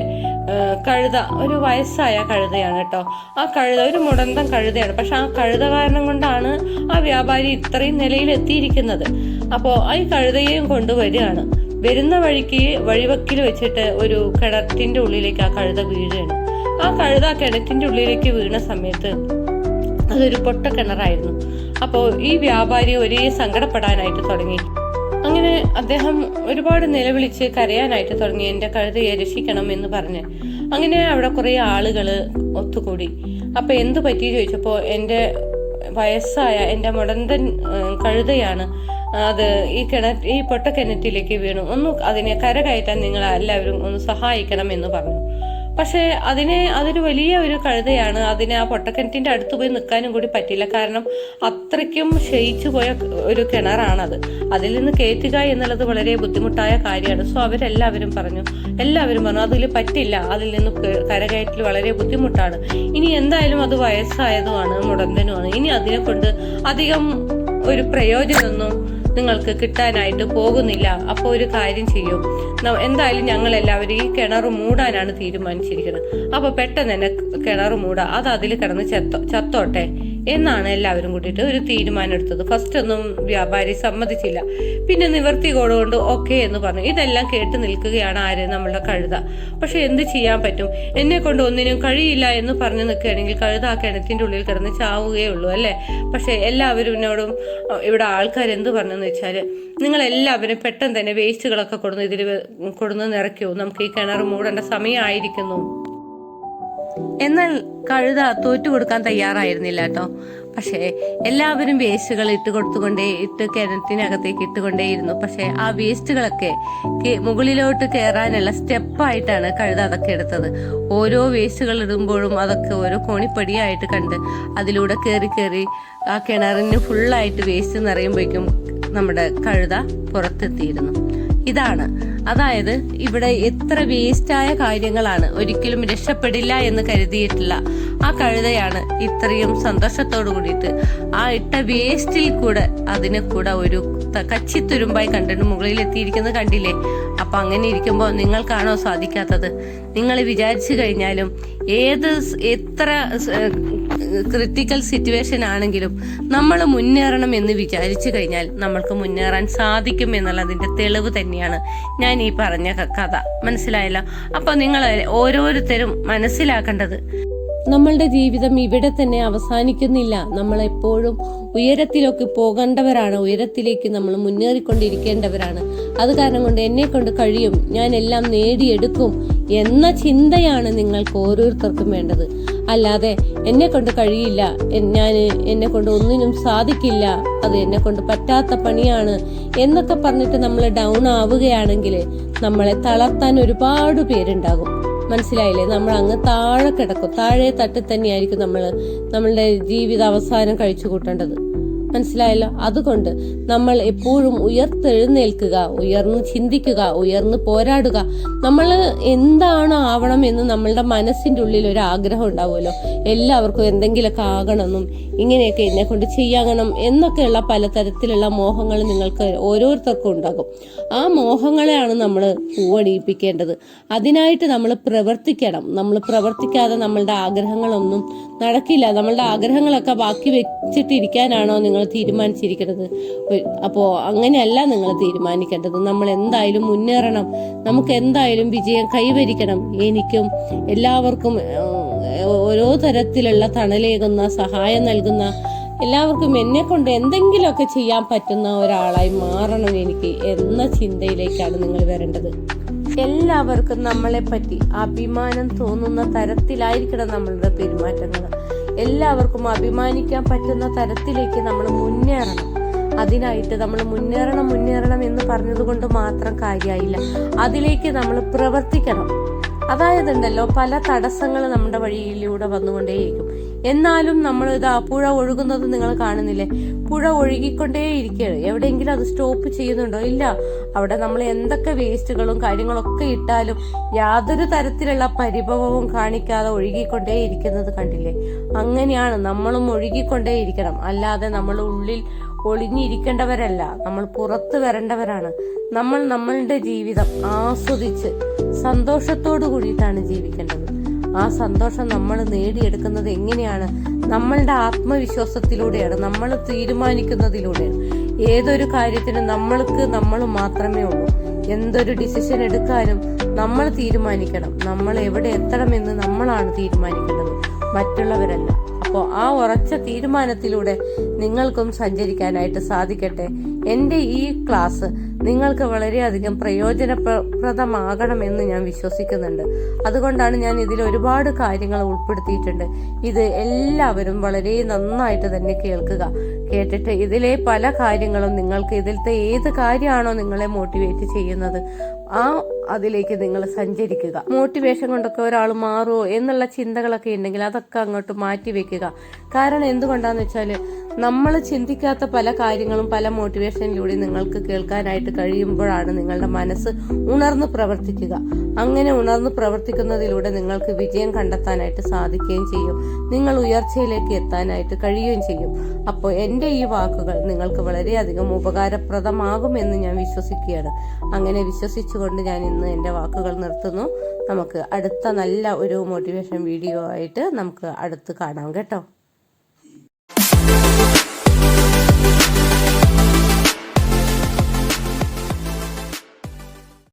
കഴുത ഒരു വയസ്സായ കഴുതയാണ് കേട്ടോ. ആ കഴുത ഒരു മുടന്തം കഴുതയാണ്. പക്ഷെ ആ കഴുത കാരണം കൊണ്ടാണ് ആ വ്യാപാരി ഇത്രയും നിലയിൽ എത്തിയിരിക്കുന്നത് അപ്പോൾ ആ കഴുതയെയും കൊണ്ടുവരികയാണ്. വരുന്ന വഴിക്ക് വഴിവക്കിൽ വെച്ചിട്ട് ഒരു കിണറ്റിന്റെ ഉള്ളിലേക്ക് ആ കഴുത വീഴുകയാണ്. ആ കഴുത ആ കിണറ്റിന്റെ ഉള്ളിലേക്ക് വീണ സമയത്ത് അതൊരു പൊട്ട കിണറായിരുന്നു അപ്പോൾ ഈ വ്യാപാരി ഒരേ സങ്കടപ്പെടാനായിട്ട് തുടങ്ങി. അങ്ങനെ അദ്ദേഹം ഒരുപാട് നിലവിളിച്ച് കരയാനായിട്ട് തുടങ്ങി. എന്റെ കഴുതയെ രക്ഷിക്കണം എന്ന് പറഞ്ഞ്. അങ്ങനെ അവിടെ കുറേ ആളുകൾ ഒത്തുകൂടി. അപ്പൊ എന്തു പറ്റി ചോദിച്ചപ്പോൾ എന്റെ വയസ്സായ എന്റെ മുടന്തൻ കഴുതയാണ്. അത് ഈ കിണറ്റ് ഈ പൊട്ട കിണറ്റിലേക്ക് വീണു. ഒന്ന് അതിനെ കരകയറ്റാൻ നിങ്ങൾ എല്ലാവരും ഒന്ന് സഹായിക്കണം എന്ന് പറഞ്ഞു. പക്ഷേ അതിനെ അതൊരു വലിയ ഒരു കഴുതയാണ്. അതിന് ആ പൊട്ടക്കിണറ്റിന്റെ അടുത്ത് പോയി നിൽക്കാനും കൂടി പറ്റില്ല കാരണം അത്രയ്ക്കും ക്ഷയിച്ചു പോയ ഒരു കിണറാണത്. അതിൽ നിന്ന് കയറ്റുക എന്നുള്ളത് വളരെ ബുദ്ധിമുട്ടായ കാര്യമാണ്. സോ അവരെല്ലാവരും പറഞ്ഞു എല്ലാവരും പറഞ്ഞു അതിൽ പറ്റില്ല. അതിൽ നിന്ന് കരകയറ്റൽ വളരെ ബുദ്ധിമുട്ടാണ്. ഇനി എന്തായാലും അത് വയസ്സായതുമാണ് മുടന്തനുമാണ്. ഇനി അതിനെ കൊണ്ട് അധികം ഒരു പ്രയോജനമൊന്നും നിങ്ങൾക്ക് കിട്ടാനായിട്ട് പോകുന്നില്ല. അപ്പോൾ ഒരു കാര്യം ചെയ്യും. എന്തായാലും ഞങ്ങൾ എല്ലാവരും ഈ കിണർ മൂടാനാണ് തീരുമാനിച്ചിരിക്കുന്നത്. അപ്പോൾ പെട്ടെന്ന് തന്നെ കിണർ മൂടാ. അത് അതിൽ കിടന്ന് ചത്തോ ചത്തോട്ടെ? എന്നാണ് എല്ലാവരും കൂട്ടിയിട്ട് ഒരു തീരുമാനം എടുത്തത്. ഫസ്റ്റ് ഒന്നും വ്യാപാരി സമ്മതിച്ചില്ല. പിന്നെ നിവർത്തി കൊണ്ട് ഓക്കെ എന്ന് പറഞ്ഞു. ഇതെല്ലാം കേട്ട് നിൽക്കുകയാണ് ആര്? നമ്മളുടെ കഴുത. പക്ഷെ എന്ത് ചെയ്യാൻ പറ്റും? എന്നെ കൊണ്ട് ഒന്നിനും കഴിയില്ല എന്ന് പറഞ്ഞു നിൽക്കുകയാണെങ്കിൽ കഴുത ആ കിണറ്റിന്റെ ഉള്ളിൽ കിടന്ന് ചാവുകയേ ഉള്ളൂ അല്ലേ? പക്ഷെ എല്ലാവരും എന്നോടും ഇവിടെ ആൾക്കാർ എന്ത് പറഞ്ഞെന്ന് വെച്ചാൽ നിങ്ങൾ എല്ലാവരും പെട്ടെന്ന് തന്നെ വേസ്റ്റുകളൊക്കെ കൊടുന്ന് ഇതിൽ കൊടുന്ന് നിറയ്ക്കൂ. നമുക്ക് ഈ കിണർ മൂടേണ്ട സമയമായിരിക്കുന്നു എന്നാൽ കഴുത തോറ്റു കൊടുക്കാൻ തയ്യാറായിരുന്നില്ല കേട്ടോ. പക്ഷേ എല്ലാവരും വേസ്റ്റുകൾ ഇട്ട് കൊടുത്തുകൊണ്ടേ ഇട്ട് കിണറ്റിനകത്തേക്ക് ഇട്ടുകൊണ്ടേയിരുന്നു. പക്ഷേ ആ വേസ്റ്റുകളൊക്കെ മുകളിലോട്ട് കയറാനുള്ള സ്റ്റെപ്പായിട്ടാണ് കഴുത അതൊക്കെ എടുത്തത്. ഓരോ വേസ്റ്റുകൾ ഇടുമ്പോഴും അതൊക്കെ ഓരോ കോണിപ്പടിയായിട്ട് കണ്ട് അതിലൂടെ കയറി കയറി ആ കിണറിന് ഫുള്ളായിട്ട് വേസ്റ്റ് നിറയുമ്പോഴേക്കും നമ്മുടെ കഴുത പുറത്തെത്തിയിരുന്നു. ഇതാണ് അതായത് ഇവിടെ എത്ര വേസ്റ്റായ കാര്യങ്ങളാണ് ഒരിക്കലും രക്ഷപ്പെടില്ല എന്ന് കരുതിയിട്ടുള്ള ആ കഴുതയാണ് ഇത്രയും സന്തോഷത്തോടു കൂടിയിട്ട് ആ ഇട്ട വേസ്റ്റിൽ കൂടെ അതിനെ കൂടെ ഒരു കച്ചി തുരുമ്പായി കണ്ടിട്ട് മുകളിൽ എത്തിയിരിക്കുന്നത് കണ്ടില്ലേ? അപ്പൊ അങ്ങനെ ഇരിക്കുമ്പോൾ നിങ്ങൾക്കാണോ സാധിക്കാത്തത്? നിങ്ങൾ വിചാരിച്ചു കഴിഞ്ഞാലും ഏത് എത്ര ക്രിട്ടിക്കൽ സിറ്റുവേഷൻ ആണെങ്കിലും നമ്മൾ മുന്നേറണം എന്ന് വിചാരിച്ചു കഴിഞ്ഞാൽ നമ്മൾക്ക് മുന്നേറാൻ സാധിക്കും എന്നുള്ളതിന്റെ തെളിവ് തന്നെയാണ് ഞാൻ ഈ പറഞ്ഞ കഥ. മനസ്സിലായല്ലോ? അപ്പൊ നിങ്ങൾ ഓരോരുത്തരും മനസ്സിലാക്കേണ്ടത്. നമ്മളുടെ ജീവിതം ഇവിടെ തന്നെ അവസാനിക്കുന്നില്ല. നമ്മൾ എപ്പോഴും ഉയരത്തിലൊക്കെ പോകേണ്ടവരാണ്. ഉയരത്തിലേക്ക് നമ്മൾ മുന്നേറിക്കൊണ്ടിരിക്കേണ്ടവരാണ്. അത് കാരണം കൊണ്ട് എന്നെ കൊണ്ട് കഴിയും. ഞാൻ എല്ലാം നേടിയെടുക്കും എന്ന ചിന്തയാണ് നിങ്ങൾക്ക് ഓരോരുത്തർക്കും വേണ്ടത്. അല്ലാതെ എന്നെ കൊണ്ട് കഴിയില്ല. ഞാൻ എന്നെ കൊണ്ട് ഒന്നിനും സാധിക്കില്ല. അത് എന്നെ കൊണ്ട് പറ്റാത്ത പണിയാണ്. എന്നൊക്കെ പറഞ്ഞിട്ട് നമ്മൾ ഡൗൺ ആവുകയാണെങ്കിൽ നമ്മളെ തളർത്താൻ ഒരുപാട് പേരുണ്ടാകും. മനസ്സിലായില്ലേ? നമ്മൾ അങ്ങ് താഴെ കിടക്കും. താഴെ തട്ടിൽ തന്നെയായിരിക്കും നമ്മൾ നമ്മളുടെ ജീവിത അവസാനം കഴിച്ചു കൂട്ടേണ്ടത്. മനസ്സിലായല്ലോ? അതുകൊണ്ട് നമ്മൾ എപ്പോഴും ഉയർത്തെഴുന്നേൽക്കുക ഉയർന്ന് ചിന്തിക്കുക ഉയർന്ന് പോരാടുക. നമ്മൾ എന്താണ് ആവണം എന്ന് നമ്മളുടെ മനസ്സിന്റെ ഉള്ളിൽ ഒരു ആഗ്രഹം ഉണ്ടാവുമല്ലോ. എല്ലാവർക്കും എന്തെങ്കിലുമൊക്കെ ആകണമെന്നും ഇങ്ങനെയൊക്കെ എന്നെ കൊണ്ട് ചെയ്യാകണം എന്നൊക്കെയുള്ള പലതരത്തിലുള്ള മോഹങ്ങൾ നിങ്ങൾക്ക് ഓരോരുത്തർക്കും ഉണ്ടാകും. ആ മോഹങ്ങളെയാണ് നമ്മൾ പൂവണിയിപ്പിക്കേണ്ടത്. അതിനായിട്ട് നമ്മൾ പ്രവർത്തിക്കണം. നമ്മൾ പ്രവർത്തിക്കാതെ നമ്മളുടെ ആഗ്രഹങ്ങളൊന്നും നടക്കില്ല. നമ്മളുടെ ആഗ്രഹങ്ങളൊക്കെ ബാക്കി വെച്ചിട്ടിരിക്കാനാണോ നിങ്ങൾ തീരുമാനിച്ചിരിക്കുന്നത്? അപ്പോൾ അപ്പോ അങ്ങനെയല്ല നിങ്ങൾ തീരുമാനിക്കേണ്ടത്. നമ്മൾ എന്തായാലും മുന്നേറണം. നമുക്ക് എന്തായാലും വിജയം കൈവരിക്കണം. എനിക്കും എല്ലാവർക്കും ഓരോ തരത്തിലുള്ള തണലേകുന്ന സഹായം നൽകുന്ന എല്ലാവർക്കും എന്നെ കൊണ്ട് എന്തെങ്കിലുമൊക്കെ ചെയ്യാൻ പറ്റുന്ന ഒരാളായി മാറണം എനിക്ക് എന്ന ചിന്തയിലേക്കാണ് നിങ്ങൾ വരേണ്ടത്. എല്ലാവർക്കും നമ്മളെ പറ്റി അഭിമാനം തോന്നുന്ന തരത്തിലായിരിക്കണം നമ്മളുടെ പെരുമാറ്റങ്ങൾ. എല്ലാവർക്കും അഭിമാനിക്കാൻ പറ്റുന്ന തരത്തിലേക്ക് നമ്മൾ മുന്നേറണം. അതിനായിട്ട് നമ്മൾ മുന്നേറണം മുന്നേറണം എന്ന് പറഞ്ഞതുകൊണ്ട് മാത്രം കാര്യമായില്ല. അതിലേക്ക് നമ്മൾ പ്രവർത്തിക്കണം. അതായത് ഉണ്ടല്ലോ പല തടസ്സങ്ങൾ നമ്മുടെ വഴിയിലൂടെ വന്നുകൊണ്ടേയിരിക്കും. എന്നാലും നമ്മൾ ഇത് പുഴ ഒഴുകുന്നത് നിങ്ങൾ കാണുന്നില്ലേ? പുഴ ഒഴുകിക്കൊണ്ടേയിരിക്കുകയാണ് എവിടെയെങ്കിലും അത് സ്റ്റോപ്പ് ചെയ്യുന്നുണ്ടോ? ഇല്ല. അവിടെ നമ്മൾ എന്തൊക്കെ വേസ്റ്റുകളും കാര്യങ്ങളൊക്കെ ഇട്ടാലും യാതൊരു തരത്തിലുള്ള പരിഭവവും കാണിക്കാതെ ഒഴുകിക്കൊണ്ടേയിരിക്കുന്നത് കണ്ടില്ലേ? അങ്ങനെയാണ് നമ്മളും ഒഴുകിക്കൊണ്ടേയിരിക്കണം അല്ലാതെ നമ്മൾ ഉള്ളിൽ ഒളിഞ്ഞിരിക്കേണ്ടവരല്ല. നമ്മൾ പുറത്തു വരേണ്ടവരാണ്. നമ്മൾ നമ്മളുടെ ജീവിതം ആസ്വദിച്ച് സന്തോഷത്തോടു കൂടിയിട്ടാണ് ജീവിക്കേണ്ടത്. ആ സന്തോഷം നമ്മൾ നേടിയെടുക്കുന്നത് എങ്ങനെയാണ്? നമ്മളുടെ ആത്മവിശ്വാസത്തിലൂടെയാണ്. നമ്മൾ തീരുമാനിക്കുന്നതിലൂടെയാണ്. ഏതൊരു കാര്യത്തിനും നമ്മൾക്ക് നമ്മൾ മാത്രമേ ഉള്ളൂ. എന്തൊരു ഡിസിഷൻ എടുക്കാനും നമ്മൾ തീരുമാനിക്കണം. നമ്മൾ എവിടെ എത്തണമെന്ന് നമ്മളാണ് തീരുമാനിക്കേണ്ടത്. മറ്റുള്ളവരല്ല. അപ്പോൾ ആ ഉറച്ച തീരുമാനത്തിലൂടെ നിങ്ങൾക്കും സഞ്ചരിക്കാനായിട്ട് സാധിക്കട്ടെ. എന്റെ ഈ ക്ലാസ് നിങ്ങൾക്ക് വളരെയധികം പ്രയോജനപ്രദമാകണമെന്ന് ഞാൻ വിശ്വസിക്കുന്നുണ്ട്. അതുകൊണ്ടാണ് ഞാൻ ഇതിൽ ഒരുപാട് കാര്യങ്ങൾ ഉൾപ്പെടുത്തിയിട്ടുണ്ട്. ഇത് എല്ലാവരും വളരെ നന്നായിട്ട് തന്നെ കേൾക്കുക. കേട്ടിട്ട് ഇതിലെ പല കാര്യങ്ങളും നിങ്ങൾക്ക് ഇതിലത്തെ ഏത് കാര്യമാണോ നിങ്ങളെ മോട്ടിവേറ്റ് ചെയ്യുന്നത്. ആ അതിലേക്ക് നിങ്ങൾ സഞ്ചരിക്കുക. മോട്ടിവേഷൻ കൊണ്ടൊക്കെ ഒരാൾ മാറുമോ എന്നുള്ള ചിന്തകളൊക്കെ ഉണ്ടെങ്കിൽ അതൊക്കെ അങ്ങോട്ട് മാറ്റി വെക്കുക. കാരണം എന്തുകൊണ്ടാന്ന് വെച്ചാൽ നമ്മൾ ചിന്തിക്കാത്ത പല കാര്യങ്ങളും പല മോട്ടിവേഷനിലൂടെ നിങ്ങൾക്ക് കേൾക്കാനായിട്ട് കഴിയുമ്പോഴാണ് നിങ്ങളുടെ മനസ്സ് ഉണർന്ന് പ്രവർത്തിക്കുക. അങ്ങനെ ഉണർന്ന് പ്രവർത്തിക്കുന്നതിലൂടെ നിങ്ങൾക്ക് വിജയം കണ്ടെത്താനായിട്ട് സാധിക്കുകയും ചെയ്യും. നിങ്ങൾ ഉയർച്ചയിലേക്ക് എത്താനായിട്ട് കഴിയുകയും ചെയ്യും. അപ്പോൾ എന്റെ ഈ വാക്കുകൾ നിങ്ങൾക്ക് വളരെയധികം ഉപകാരപ്രദമാകുമെന്ന് ഞാൻ വിശ്വസിക്കുകയാണ്. അങ്ങനെ വിശ്വസിച്ചുകൊണ്ട് ഞാൻ ഇന്ന് എന്റെ വാക്കുകൾ നിർത്തുന്നു. നമുക്ക് അടുത്ത നല്ല ഒരു മോട്ടിവേഷൻ വീഡിയോ ആയിട്ട് നമുക്ക് അടുത്ത് കാണാം കേട്ടോ.